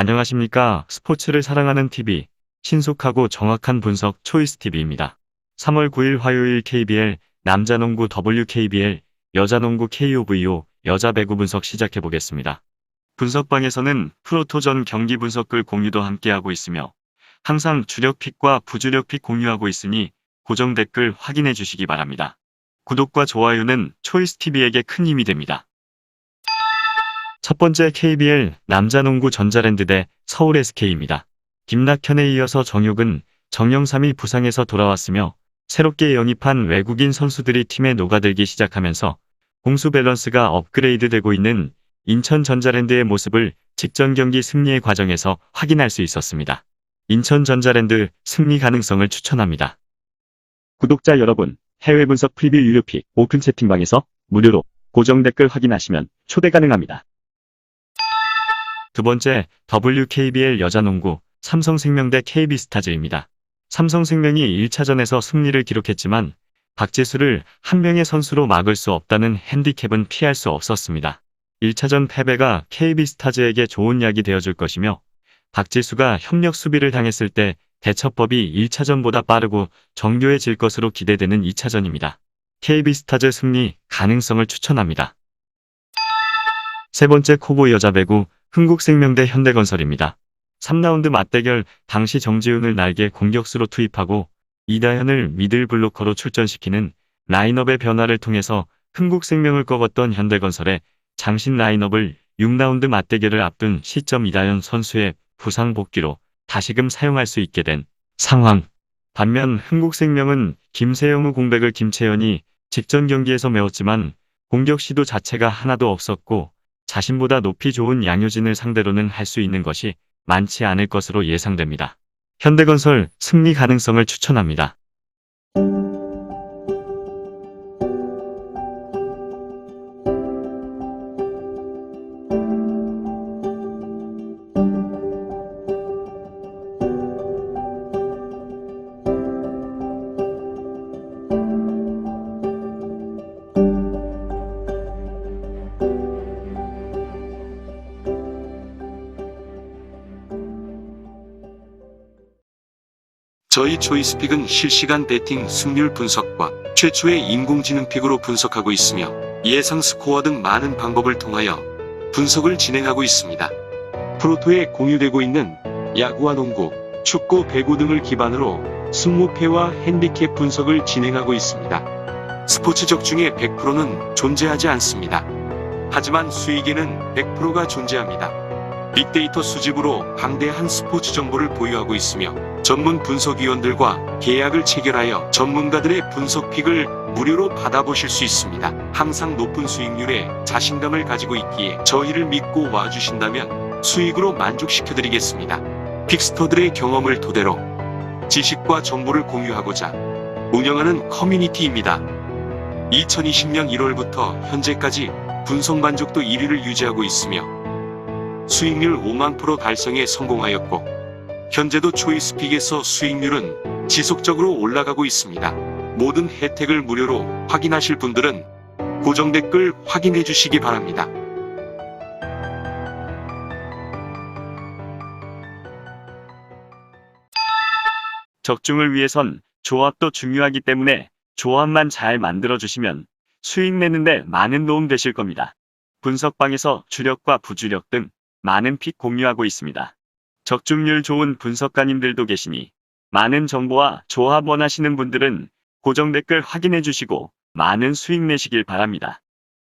안녕하십니까. 스포츠를 사랑하는 TV, 신속하고 정확한 분석 초이스 TV입니다. 3월 9일 화요일 KBL, 남자농구 WKBL, 여자농구 KOVO, 여자 배구 분석 시작해 보겠습니다. 분석방에서는 프로토전 경기 분석글 공유도 함께하고 있으며 항상 주력 픽과 부주력 픽 공유하고 있으니 고정 댓글 확인해 주시기 바랍니다. 구독과 좋아요는 초이스 TV에게 큰 힘이 됩니다. 첫 번째 KBL 남자농구 전자랜드 대 서울 SK입니다. 김낙현에 이어서 정육은 정영삼이 부상에서 돌아왔으며 새롭게 영입한 외국인 선수들이 팀에 녹아들기 시작하면서 공수 밸런스가 업그레이드되고 있는 인천 전자랜드의 모습을 직전 경기 승리의 과정에서 확인할 수 있었습니다. 인천 전자랜드 승리 가능성을 추천합니다. 구독자 여러분, 해외 분석 프리뷰 유료픽 오픈 채팅방에서 무료로 고정 댓글 확인하시면 초대 가능합니다. 두 번째, WKBL 여자농구 삼성생명 대 KB스타즈입니다. 삼성생명이 1차전에서 승리를 기록했지만 박지수를 한 명의 선수로 막을 수 없다는 핸디캡은 피할 수 없었습니다. 1차전 패배가 KB스타즈에게 좋은 약이 되어줄 것이며 박지수가 협력 수비를 당했을 때 대처법이 1차전보다 빠르고 정교해질 것으로 기대되는 2차전입니다. KB스타즈 승리 가능성을 추천합니다. 세 번째 코보 여자 배구 흥국생명대 현대건설입니다. 3라운드 맞대결 당시 정지훈을 날개 공격수로 투입하고 이다현을 미들 블로커로 출전시키는 라인업의 변화를 통해서 흥국생명을 꺾었던 현대건설의 장신 라인업을 6라운드 맞대결을 앞둔 시점 이다현 선수의 부상 복귀로 다시금 사용할 수 있게 된 상황. 반면 흥국생명은 김세영의 공백을 김채연이 직전 경기에서 메웠지만 공격 시도 자체가 하나도 없었고 자신보다 높이 좋은 양효진을 상대로는 할 수 있는 것이 많지 않을 것으로 예상됩니다. 현대건설 승리 가능성을 추천합니다. 저희 초이스픽은 실시간 베팅 승률 분석과 최초의 인공지능 픽으로 분석하고 있으며 예상 스코어 등 많은 방법을 통하여 분석을 진행하고 있습니다. 프로토에 공유되고 있는 야구와 농구, 축구, 배구 등을 기반으로 승무패와 핸디캡 분석을 진행하고 있습니다. 스포츠적 중에 100%는 존재하지 않습니다. 하지만 수익에는 100%가 존재합니다. 빅데이터 수집으로 방대한 스포츠 정보를 보유하고 있으며 전문 분석위원들과 계약을 체결하여 전문가들의 분석픽을 무료로 받아보실 수 있습니다. 항상 높은 수익률에 자신감을 가지고 있기에 저희를 믿고 와주신다면 수익으로 만족시켜드리겠습니다. 픽스터들의 경험을 토대로 지식과 정보를 공유하고자 운영하는 커뮤니티입니다. 2020년 1월부터 현재까지 분석 만족도 1위를 유지하고 있으며 수익률 5만 프로 달성에 성공하였고 현재도 초이스픽에서 수익률은 지속적으로 올라가고 있습니다. 모든 혜택을 무료로 확인하실 분들은 고정 댓글 확인해 주시기 바랍니다. 적중을 위해선 조합도 중요하기 때문에 조합만 잘 만들어 주시면 수익 내는데 많은 도움 되실 겁니다. 분석방에서 주력과 부주력 등 많은 픽 공유하고 있습니다. 적중률 좋은 분석가님들도 계시니 많은 정보와 조합 원하시는 분들은 고정 댓글 확인해 주시고 많은 수익 내시길 바랍니다.